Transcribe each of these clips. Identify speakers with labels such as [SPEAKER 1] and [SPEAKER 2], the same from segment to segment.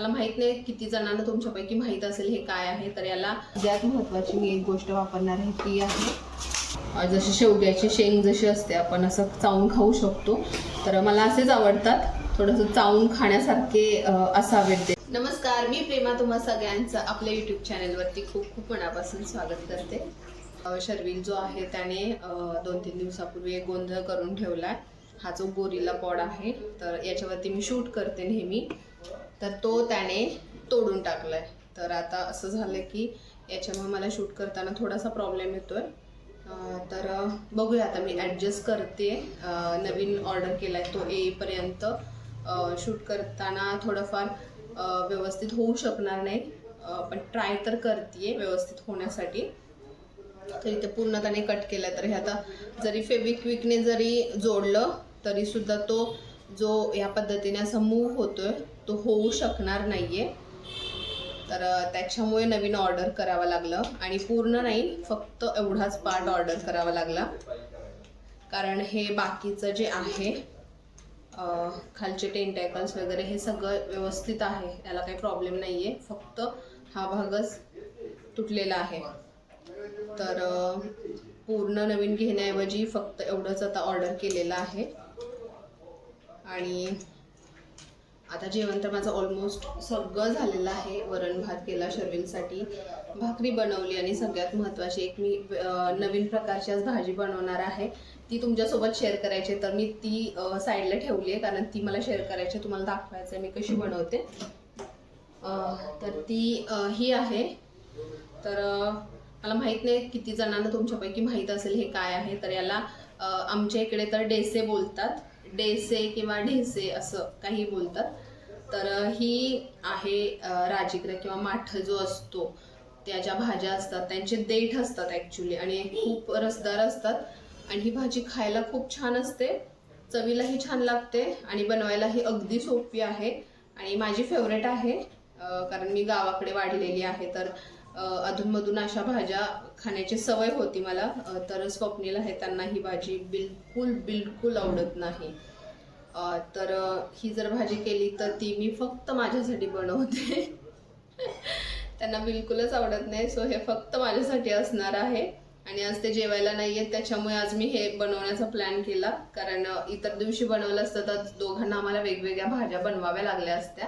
[SPEAKER 1] मला माहीत नाही किती जणांना तुमच्यापैकी माहीत असेल हे काय आहे तर याला सगळ्यात महत्त्वाची मी एक गोष्ट वापरणार आहे ती आहे. जशी शेवग्याची शेंग जशी असते आपण असं चावून खाऊ शकतो. तर मला असेच आवडतात. थोडंसं चावून खाण्यासारखे असावे असावेत ते. नमस्कार मी प्रेमा तुम्हा सगळ्यांचं आपल्या यूट्यूब चॅनलवरती खूप खूप मनापासून स्वागत करते. अ, शर्विल जो आहे त्याने दोन तीन दिवसापूर्वी एक गोंधळ करून ठेवला हा जो गोरीला पॉड आहे तर याच्यावरती मी शूट करते नेहमी. तर तो त्याने तोडून टाकलाय. तर आता असं झालं की याच्यामुळे मला शूट करताना थोडासा प्रॉब्लेम येतोय. आहे तर बघूया आता मी ॲडजस्ट करते. नवीन ऑर्डर केलाय तो येईपर्यंत. शूट करताना थोडंफार व्यवस्थित होऊ शकणार नाही. पण ट्राय तर करते व्यवस्थित होण्यासाठी. तर इथे पूर्ण त्याने कट केलं तर हे आता जरी फेविक्विकने जरी जोडलं तरी सुद्धा तो जो या पद्धतीने असा मूव्ह होतोय तो होऊ शकणार नाही आहे तर त्याच्यामुळे नवीन ऑर्डर करावं लागलं. आणि पूर्ण नाही फक्त एवढाच पार्ट ऑर्डर करावा लागला. कारण हे बाकीचं जे आहे खालचे टेंटॅकल्स वगैरे हे सगळं व्यवस्थित आहे. याला काही प्रॉब्लेम नाही आहे फक्त हा भागच तुटलेला आहे. तर पूर्ण नवीन घेण्याऐवजी फक्त एवढंच आता ऑर्डर केलेलं आहे. आणि आता जेवण तर माझं ऑलमोस्ट सगळं झालेलं आहे. वरण भात केला शर्विलसाठी भाकरी बनवली आणि सगळ्यात महत्त्वाची एक मी नवीन प्रकारची आज भाजी बनवणार आहे. ती तुमच्यासोबत शेअर करायची आहे. तर मी ती साईडला ठेवली आहे. कारण ती मला शेअर करायची आहे, तुम्हाला दाखवायचं आहे. मी कशी बनवते. तर ती ही आहे. तर मला माहीत नाही किती जणांना तुमच्यापैकी माहीत असेल हे काय आहे. तर याला आमच्या इकडे तर डेसे बोलतात. डेसे किंवा ढेसे असं काही बोलतात. तर ही आहे अं, किंवा माठ जो असतो त्या ज्या भाज्या असतात त्यांचे देठ असतात ॲक्च्युली आणि खूप रसदार असतात. आणि ही भाजी खायला खूप छान असते चवीलाही छान लागते आणि बनवायलाही अगदी सोपी आहे. आणि माझी फेवरेट आहे कारण मी गावाकडे वाढलेली आहे तर अधूनमधून अशा भाज्या खाण्याची सवय होती मला. तर स्वप्नील आहे त्यांना ही भाजी बिलकुल बिलकुल आवडत नाही. तर ही जर भाजी केली तर ती मी फक्त माझ्यासाठी बनवते. त्यांना बिलकुलच आवडत नाही सो हे फक्त माझ्यासाठी असणार आहे. आणि आज ते जेवायला नाही आहेत त्याच्यामुळे आज मी हे बनवण्याचा प्लॅन केला. कारण इतर दिवशी बनवलं असतं तर दोघांना आम्हाला वेगवेगळ्या भाज्या बनवाव्या लागल्या असत्या.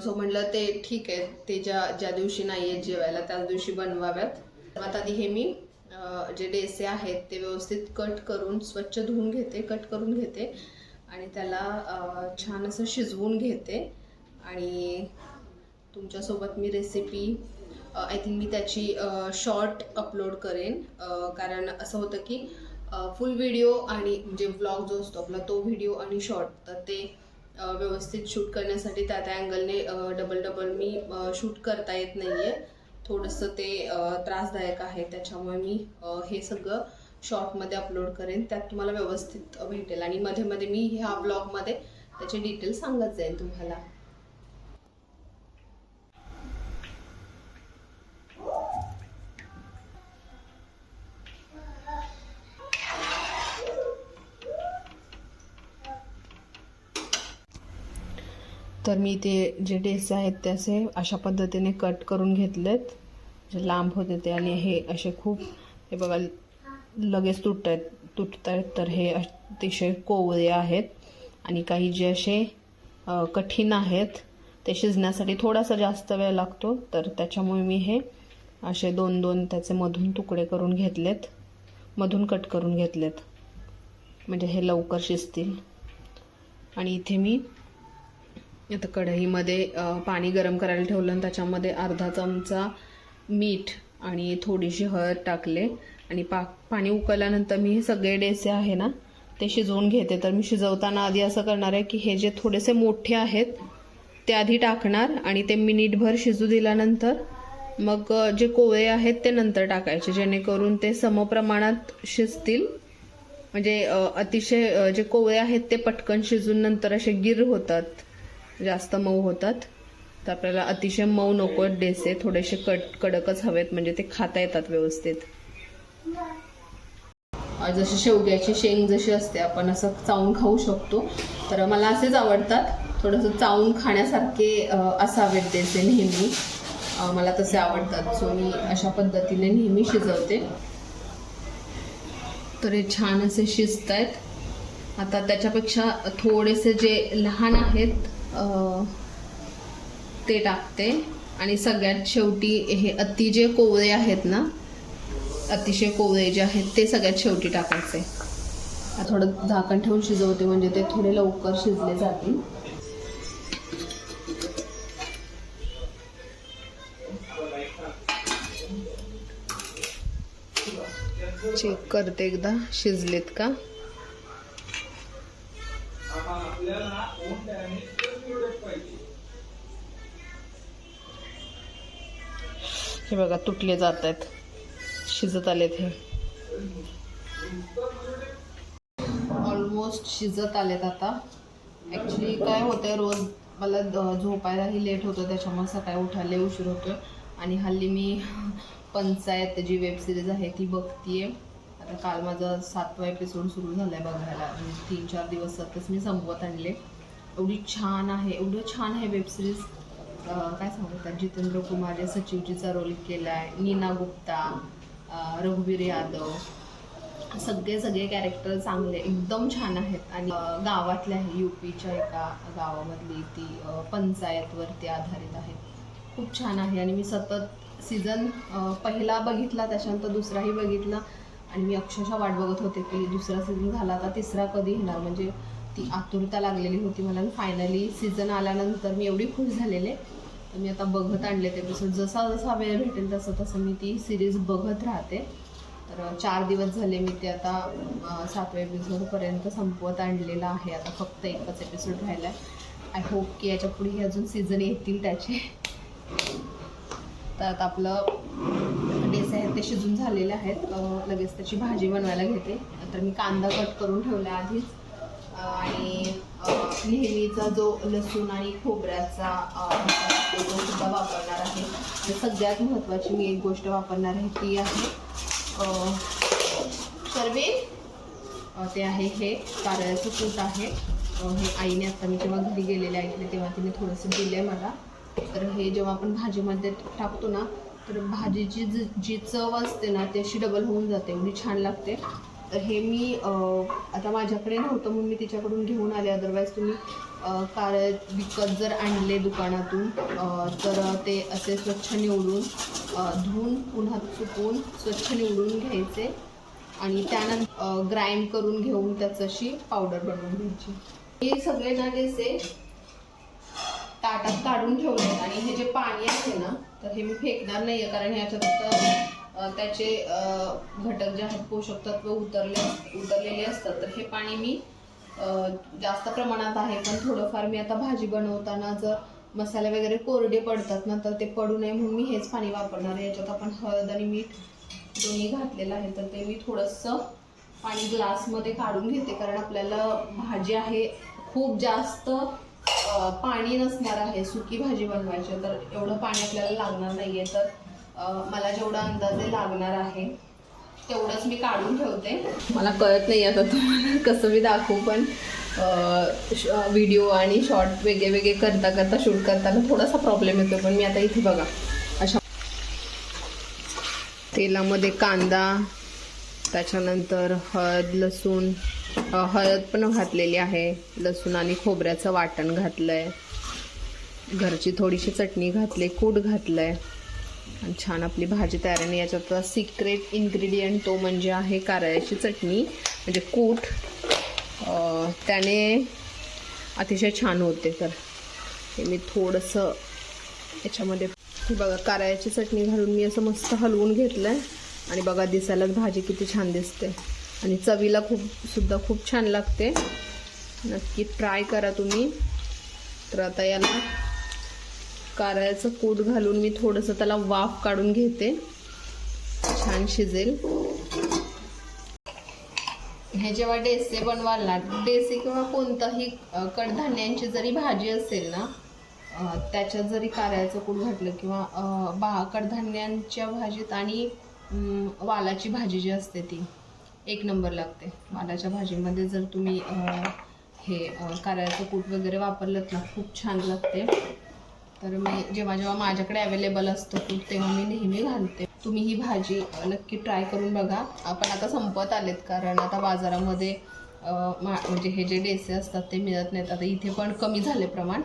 [SPEAKER 1] सो म्हटलं ते ठीक आहे ते ज्या ज्या दिवशी नाही आहेत जेवायला त्याच दिवशी बनवाव्यात. सर्वात आधी हे मी जे डेसे आहेत ते व्यवस्थित कट करून स्वच्छ धुवून घेते कट करून घेते. आणि त्याला छान असं शिजवून घेते. आणि तुमच्यासोबत मी रेसिपी आय थिंक मी त्याची शॉर्ट अपलोड करेन. कारण असं होतं की फुल व्हिडिओ आणि म्हणजे व्लॉग जो असतो आपला तो व्हिडिओ आणि शॉर्ट तर ते व्यवस्थित शूट करण्यासाठी त्या त्या अँगलने डबल डबल मी शूट करता येत नाही आहे थोडंसं ते त्रासदायक आहे. त्याच्यामुळे मी हे सगळं शॉर्टमध्ये अपलोड करेन त्यात तुम्हाला व्यवस्थित भेटेल. आणि मध्ये मध्ये मी ह्या ब्लॉगमध्ये त्याचे डिटेल्स सांगत जाईन तुम्हाला. तर मी ते जे डेसे आहेत ते असे अशा पद्धतीने कट करून घेतलेत. जे लांब होते ते आणि हे असे खूप हे बघा लगेच तुटत आहेत तुटत आहेत तर हे अतिशय कोवळे आहेत. आणि काही जे असे कठीण आहेत ते शिजण्यासाठी थोडासा जास्त वेळ लागतो. तर त्याच्यामुळे मी हे असे दोन दोन त्याचे मधून तुकडे करून घेतलेत. मधून कट करून घेतलेत. म्हणजे हे लवकर शिजतील. आणि इथे मी आता कढईमध्ये पाणी गरम करायला ठेवलं आणि त्याच्यामध्ये अर्धा चमचा मीठ आणि थोडीशी हळद टाकले. आणि पा पाणी उकळल्यानंतर मी हे सगळे डेसे आहे ना ते शिजवून घेते. तर मी शिजवताना आधी असं करणार आहे की हे जे थोडेसे मोठे आहेत ते आधी टाकणार आणि ते मिनिटभर शिजू दिल्यानंतर मग जे कोवळे आहेत ते नंतर टाकायचे जेणेकरून ते समप्रमाणात शिजतील. म्हणजे अतिशय जे कोवळे आहेत ते पटकन शिजून नंतर असे गिर होतात जास्त मऊ होतात. तर आपल्याला अतिशय मऊ नको डेसे थोडेसे कट कडकच हवेत म्हणजे ते खाता येतात व्यवस्थित. जशी शेवग्याची शेंग जशी असते आपण असं चावून खाऊ शकतो. तर मला असेच आवडतात. थोडंसं चावून खाण्यासारखे असावेत त्याचे नेहमी. मला तसे आवडतात. सो मी अशा पद्धतीने नेहमी शिजवते. तर हे छान असे शिजत आहेत आता त्याच्यापेक्षा थोडेसे जे लहान आहेत ते टाकते. आणि सगळ्यात शेवटी हे अति जे कोवळे आहेत ना अतिशय कोवळे जे आहेत ते सगळ्यात शेवटी टाकायचे. आता थोडं झाकण ठेवून शिजवते म्हणजे ते थोडे लवकर शिजले जातील. चेक करते एकदा शिजलेत का? हे बघा तुटले जात आहेत. शिजत आलेत हे. ऑलमोस्ट शिजत आलेत आता. ॲक्च्युली काय होतंय रोज मला झोपायलाही लेट होतं त्याच्यामुळे सकाळी उठायला उशीर होतो आणि हल्ली मी पंचायत जी वेब सिरीज आहे ती बघतीये. आता काल माझा सातवा एपिसोड सुरू झालाय बघायला. म्हणजे तीन चार दिवसातच मी संपवत आणले. एवढी छान आहे एवढं छान आहे वेब सिरीज काय सांगतात जितेंद्र कुमार या सचिवजीचा रोल केला आहे नीना गुप्ता रघुवीर यादव. सगळे सगळे कॅरेक्टर चांगले एकदम छान आहेत. आणि गावातल्या गावातले आहे युपीच्या एका गावामधली ती पंचायतवरती आधारित आहे. खूप छान आहे. आणि मी सतत सीझन पहिला बघितला त्याच्यानंतर दुसराही बघितला. आणि मी अक्षरशः वाट बघत होते की दुसरा सीझन झाला आता तिसरा कधी येणार? म्हणजे ती आतुरता लागलेली होती मला. फायनली सीझन आल्यानंतर मी एवढी खुश झालेले तर मी आता बघत आणले ते एपिसोड जसा जसा वेळ भेटेल तसं तसं मी ती सिरीज बघत राहते. तर चार दिवस झाले मी ते आता सातव्या एपिसोडपर्यंत संपवत आणलेलं आहे. आता फक्त एकच एपिसोड राहिला आहे आय होप की याच्यापुढे अजून सीझन येतील त्याचे. तर आता आपलं डेस आहेत ते शिजून झालेले आहेत. लगेच त्याची भाजी बनवायला घेते. तर मी कांदा कट करून ठेवला आधीच. आणि नेहमीचा जो लसूण आणि खोबऱ्याचा तो सुद्धा वापरणार आहे. तर सगळ्यात महत्त्वाची मी एक गोष्ट वापरणार आहे ती आहे सर्वे. ते आहे हे कारळ्याचं कूट आहे. हे आईने आता मी जेव्हा घरी गेलेले ऐकले तेव्हा तिने थोडंसं दिलं आहे मला. तर हे जेव्हा आपण भाजीमध्ये टाकतो ना तर भाजीची जी जी चव असते ना ती अशी डबल होऊन जाते. एवढी छान लागते. तर हे मी आता माझ्याकडे नव्हतं म्हणून मी तिच्याकडून घेऊन आले. अदरवाईज तुम्ही कार विकत जर आणले दुकानातून तर ते असे स्वच्छ निवडून धुवून पुन्हा सुकवून स्वच्छ निवडून घ्यायचे. आणि त्यानंतर ग्राइंड करून घेऊन त्याचं पावडर बनवून घ्यायची. हे सगळे ना जे ताटात काढून ठेवले. आणि हे जे पाणी आहे ना तर हे मी फेकणार नाही आहे कारण ह्याच्यात त्याचे घटक जे आहेत पोषक तत्व उतरले उतरलेले असतात. तर हे पाणी मी जास्त प्रमाणात आहे. पण थोडंफार मी आता भाजी बनवताना जर मसाले वगैरे कोरडे पडतात ना तर ते पडू नये म्हणून मी हेच पाणी वापरणार आहे. याच्यात आपण हळद आणि मीठ दोन्ही घातलेलं आहे. तर ते मी थोडंसं पाणी ग्लासमध्ये काढून घेते. कारण आपल्याला भाजी आहे खूप जास्त पाणी नसणार आहे सुकी भाजी बनवायची. तर एवढं पाणी आपल्याला लागणार नाही आहे तर मला जेवढा अंदाजे लागणार आहे तेवढंच मी काढून ठेवते. मला कळत नाही आता तुम्हाला कसं मी दाखवू पण व्हिडिओ आणि शॉर्ट वेगळे वेगळे करता करता शूट करताना थोडासा प्रॉब्लेम येतो पण मी आता इथे बघा. अशा तेलामध्ये कांदा त्याच्यानंतर हळद लसूण हळद पण घातलेली आहे. लसूण आणि खोबऱ्याचं वाटण घातलं आहे घरची थोडीशी चटणी घातली कूट घातलं आहे आणि छान आपली भाजी तयार आहे. आणि याच्यात सिक्रेट इन्ग्रेडियंट तो म्हणजे आहे कारळ्याची चटणी म्हणजे कूट. त्याने अतिशय छान होते तर. हे मी थोडंसं याच्यामध्ये बघा कारळ्याची चटणी घालून मी असं मस्त हलवून घेतलं आहे आणि बघा दिसायलाच भाजी किती छान दिसते. आणि चवीला खूप सुद्धा खूप छान लागते. नक्की ट्राय करा तुम्ही. तर आता याला कारळ्याचं कूट घालून मी थोडंसं त्याला वाफ काढून घेते. छान शिजेल. हे जेव्हा डेसे बनवाल ना डेसे किंवा कोणताही कडधान्यांची जरी भाजी असेल ना त्याच्यात जरी कारळ्याचं कूट घातलं किंवा बा कडधान्यांच्या भाजीत आणि वालाची भाजी जी असते ती एक नंबर लागते. वालाच्या भाजीमध्ये जर तुम्ही हे कारळ्याचं कूट वगैरे वापरलं ना खूप छान लागते. तर मी जेव्हा जेव्हा माझ्याकडे अवेलेबल असतं कूट तेव्हा मी नेहमी घालते. तुम्ही ही भाजी नक्की ट्राय करून बघा. आपण आता संपत आलेत कारण आता बाजारामध्ये मा म्हणजे हे जे डेसे असतात ते मिळत नाहीत. आता इथे पण कमी झाले प्रमाण.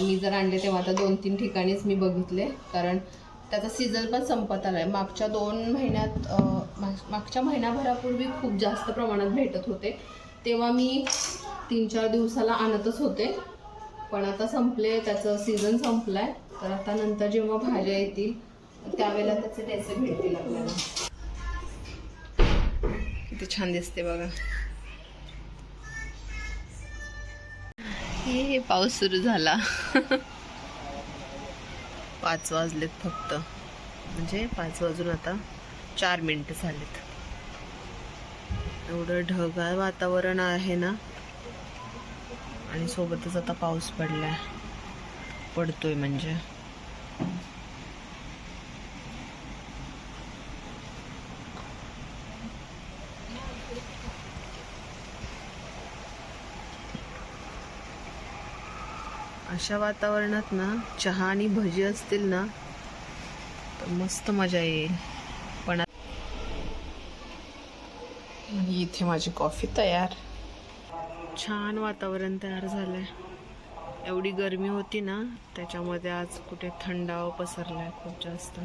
[SPEAKER 1] मी जर आणले तेव्हा आता दोन तीन ठिकाणीच मी बघितले. कारण त्याचा सीझन पण संपत आला आहे मागच्या दोन महिन्यात मागच्या महिनाभरापूर्वी खूप जास्त प्रमाणात भेटत होते. तेव्हा मी तीन चार दिवसाला आणतच होते. पण आता संपले त्याचं सीझन संपलाय. तर आता नंतर जेव्हा भाज्या येतील त्यावेळेला त्याचे टेसे भेटतील आपल्याला. किती छान दिसते बघा. हे पाऊस सुरू झाला. पाच वाजलेत फक्त. म्हणजे पाच वाजून आता चार मिनटं झालेत. एवढं ढगाळ वातावरण आहे ना. आणि सोबतच आता पाऊस पडलाय. पडतोय म्हणजे. अशा वातावरणात ना चहा आणि भजी असतील ना तर मस्त मजा येईल. पण इथे माझी कॉफी तयार. छान वातावरण तयार झालंय. एवढी गरमी होती ना त्याच्यामध्ये आज कुठे थंडावा पसरलाय खूप जास्त.